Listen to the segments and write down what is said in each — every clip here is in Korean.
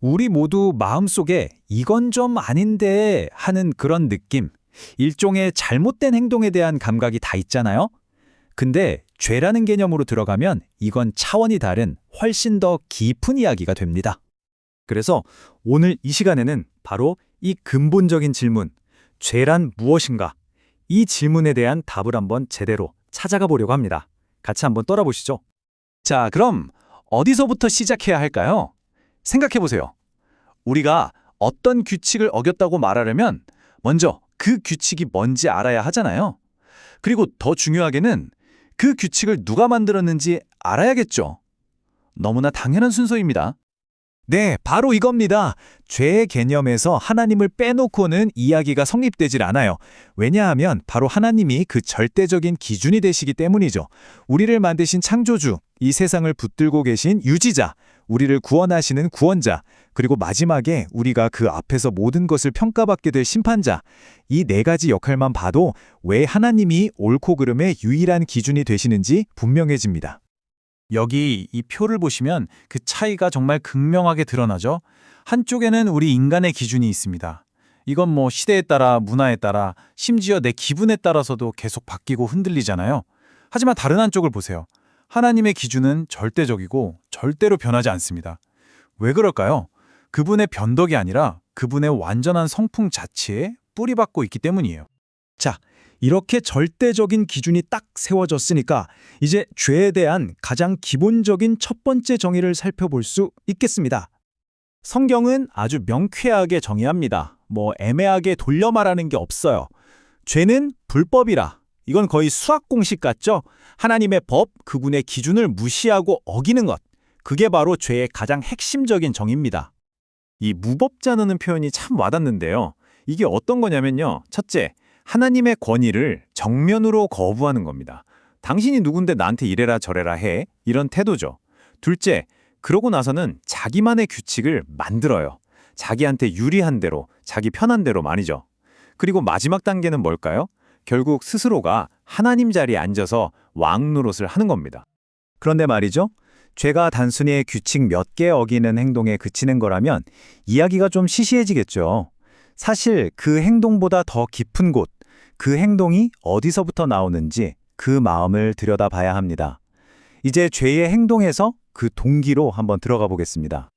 우리 모두 마음속에 이건 좀 아닌데 하는 그런 느낌, 일종의 잘못된 행동에 대한 감각이 다 있잖아요? 근데 죄라는 개념으로 들어가면 이건 차원이 다른 훨씬 더 깊은 이야기가 됩니다. 그래서 오늘 이 시간에는 바로 이 근본적인 질문, 죄란 무엇인가? 이 질문에 대한 답을 한번 제대로 찾아가 보려고 합니다. 같이 한번 떠나보시죠. 자, 그럼 어디서부터 시작해야 할까요? 생각해 보세요. 우리가 어떤 규칙을 어겼다고 말하려면 먼저 그 규칙이 뭔지 알아야 하잖아요. 그리고 더 중요하게는 그 규칙을 누가 만들었는지 알아야겠죠. 너무나 당연한 순서입니다. 네, 바로 이겁니다. 죄의 개념에서 하나님을 빼놓고는 이야기가 성립되질 않아요. 왜냐하면 바로 하나님이 그 절대적인 기준이 되시기 때문이죠. 우리를 만드신 창조주, 이 세상을 붙들고 계신 유지자, 우리를 구원하시는 구원자, 그리고 마지막에 우리가 그 앞에서 모든 것을 평가받게 될 심판자, 이 네 가지 역할만 봐도 왜 하나님이 옳고 그름의 유일한 기준이 되시는지 분명해집니다. 여기 이 표를 보시면 그 차이가 정말 극명하게 드러나죠. 한쪽에는 우리 인간의 기준이 있습니다. 이건 뭐 시대에 따라 문화에 따라 심지어 내 기분에 따라서도 계속 바뀌고 흔들리잖아요. 하지만 다른 한쪽을 보세요. 하나님의 기준은 절대적이고 절대로 변하지 않습니다. 왜 그럴까요? 그분의 변덕이 아니라 그분의 완전한 성품 자체에 뿌리박고 있기 때문이에요. 자, 이렇게 절대적인 기준이 딱 세워졌으니까 이제 죄에 대한 가장 기본적인 첫 번째 정의를 살펴볼 수 있겠습니다. 성경은 아주 명쾌하게 정의합니다. 뭐 애매하게 돌려 말하는 게 없어요. 죄는 불법이라. 이건 거의 수학 공식 같죠? 하나님의 법, 그분의 기준을 무시하고 어기는 것. 그게 바로 죄의 가장 핵심적인 정의입니다. 이 무법자는 표현이 참 와닿는데요. 이게 어떤 거냐면요. 첫째, 하나님의 권위를 정면으로 거부하는 겁니다. 당신이 누군데 나한테 이래라 저래라 해. 이런 태도죠. 둘째, 그러고 나서는 자기만의 규칙을 만들어요. 자기한테 유리한 대로, 자기 편한 대로 말이죠. 그리고 마지막 단계는 뭘까요? 결국 스스로가 하나님 자리에 앉아서 왕 노릇을 하는 겁니다. 그런데 말이죠. 죄가 단순히 규칙 몇 개 어기는 행동에 그치는 거라면 이야기가 좀 시시해지겠죠. 사실 그 행동보다 더 깊은 곳, 그 행동이 어디서부터 나오는지 그 마음을 들여다봐야 합니다. 이제 죄의 행동에서 그 동기로 한번 들어가 보겠습니다.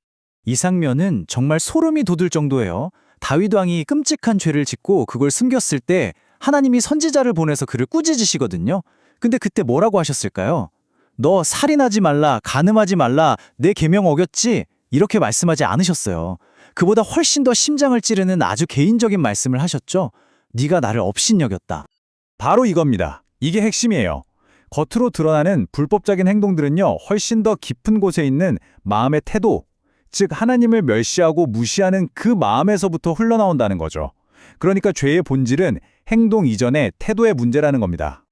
이 장면은 정말 소름이 돋을 정도예요. 다윗 왕이 끔찍한 죄를 짓고 그걸 숨겼을 때 하나님이 선지자를 보내서 그를 꾸짖으시거든요. 근데 그때 뭐라고 하셨을까요? 너 살인하지 말라, 간음하지 말라, 내 계명 어겼지? 이렇게 말씀하지 않으셨어요. 그보다 훨씬 더 심장을 찌르는 아주 개인적인 말씀을 하셨죠. 네가 나를 업신여겼다. 바로 이겁니다. 이게 핵심이에요. 겉으로 드러나는 불법적인 행동들은요, 훨씬 더 깊은 곳에 있는 마음의 태도, 즉 하나님을 멸시하고 무시하는 그 마음에서부터 흘러나온다는 거죠. 그러니까 죄의 본질은 행동 이전의 태도의 문제라는 겁니다.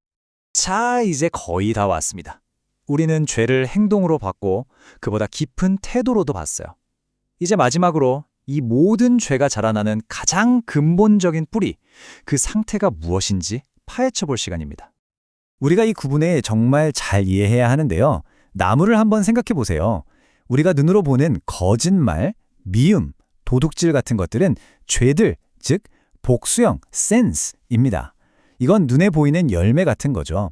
자, 이제 거의 다 왔습니다. 우리는 죄를 행동으로 봤고 그보다 깊은 태도로도 봤어요. 이제 마지막으로 이 모든 죄가 자라나는 가장 근본적인 뿌리, 그 상태가 무엇인지 파헤쳐 볼 시간입니다. 우리가 이 구분에 정말 잘 이해해야 하는데요. 나무를 한번 생각해 보세요. 우리가 눈으로 보는 거짓말, 미움, 도둑질 같은 것들은 죄들, 즉 복수형, 센스입니다. 이건 눈에 보이는 열매 같은 거죠.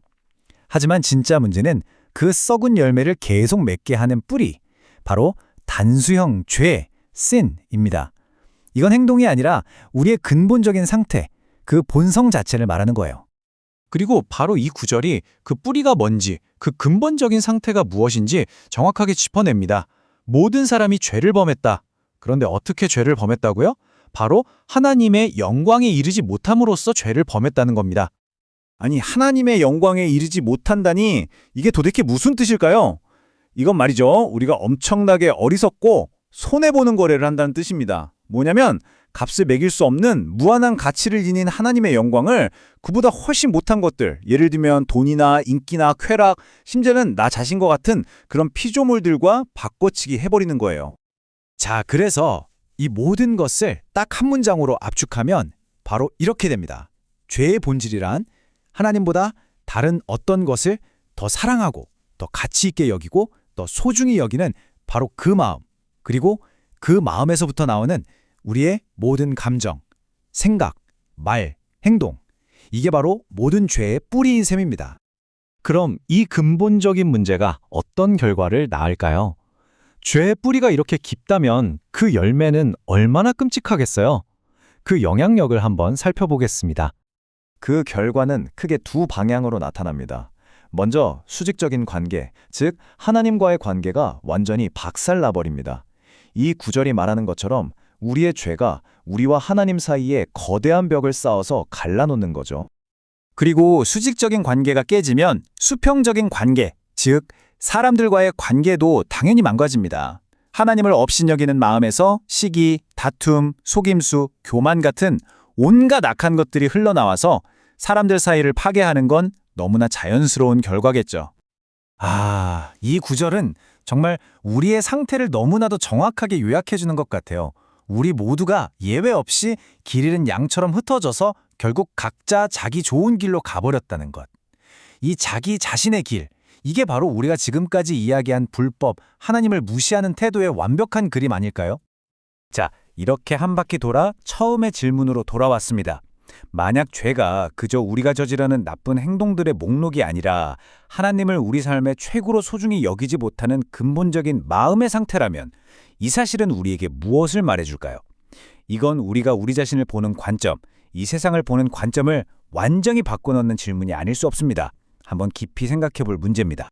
하지만 진짜 문제는 그 썩은 열매를 계속 맺게 하는 뿌리, 바로 단수형 죄, sin입니다. 이건 행동이 아니라 우리의 근본적인 상태, 그 본성 자체를 말하는 거예요. 그리고 바로 이 구절이 그 뿌리가 뭔지, 그 근본적인 상태가 무엇인지 정확하게 짚어냅니다. 모든 사람이 죄를 범했다. 그런데 어떻게 죄를 범했다고요? 바로 하나님의 영광에 이르지 못함으로써 죄를 범했다는 겁니다. 아니, 하나님의 영광에 이르지 못한다니 이게 도대체 무슨 뜻일까요? 이건 말이죠. 우리가 엄청나게 어리석고 손해보는 거래를 한다는 뜻입니다. 뭐냐면 값을 매길 수 없는 무한한 가치를 지닌 하나님의 영광을 그보다 훨씬 못한 것들, 예를 들면 돈이나 인기나 쾌락, 심지어는 나 자신과 같은 그런 피조물들과 바꿔치기 해버리는 거예요. 자, 그래서 이 모든 것을 딱 한 문장으로 압축하면 바로 이렇게 됩니다. 죄의 본질이란 하나님보다 다른 어떤 것을 더 사랑하고 더 가치 있게 여기고 더 소중히 여기는 바로 그 마음, 그리고 그 마음에서부터 나오는 우리의 모든 감정, 생각, 말, 행동. 이게 바로 모든 죄의 뿌리인 셈입니다. 그럼 이 근본적인 문제가 어떤 결과를 낳을까요? 죄의 뿌리가 이렇게 깊다면 그 열매는 얼마나 끔찍하겠어요? 그 영향력을 한번 살펴보겠습니다. 그 결과는 크게 두 방향으로 나타납니다. 먼저 수직적인 관계, 즉 하나님과의 관계가 완전히 박살나버립니다. 이 구절이 말하는 것처럼 우리의 죄가 우리와 하나님 사이에 거대한 벽을 쌓아서 갈라놓는 거죠. 그리고 수직적인 관계가 깨지면 수평적인 관계, 즉 사람들과의 관계도 당연히 망가집니다. 하나님을 업신여기는 마음에서 시기, 다툼, 속임수, 교만 같은 온갖 악한 것들이 흘러나와서 사람들 사이를 파괴하는 건 너무나 자연스러운 결과겠죠. 아, 이 구절은 정말 우리의 상태를 너무나도 정확하게 요약해 주는 것 같아요. 우리 모두가 예외 없이 길 잃은 양처럼 흩어져서 결국 각자 자기 좋은 길로 가버렸다는 것. 이 자기 자신의 길, 이게 바로 우리가 지금까지 이야기한 불법, 하나님을 무시하는 태도의 완벽한 그림 아닐까요? 자, 이렇게 한 바퀴 돌아 처음의 질문으로 돌아왔습니다. 만약 죄가 그저 우리가 저지르는 나쁜 행동들의 목록이 아니라 하나님을 우리 삶의 최고로 소중히 여기지 못하는 근본적인 마음의 상태라면 이 사실은 우리에게 무엇을 말해줄까요? 이건 우리가 우리 자신을 보는 관점, 이 세상을 보는 관점을 완전히 바꿔놓는 질문이 아닐 수 없습니다. 한번 깊이 생각해 볼 문제입니다.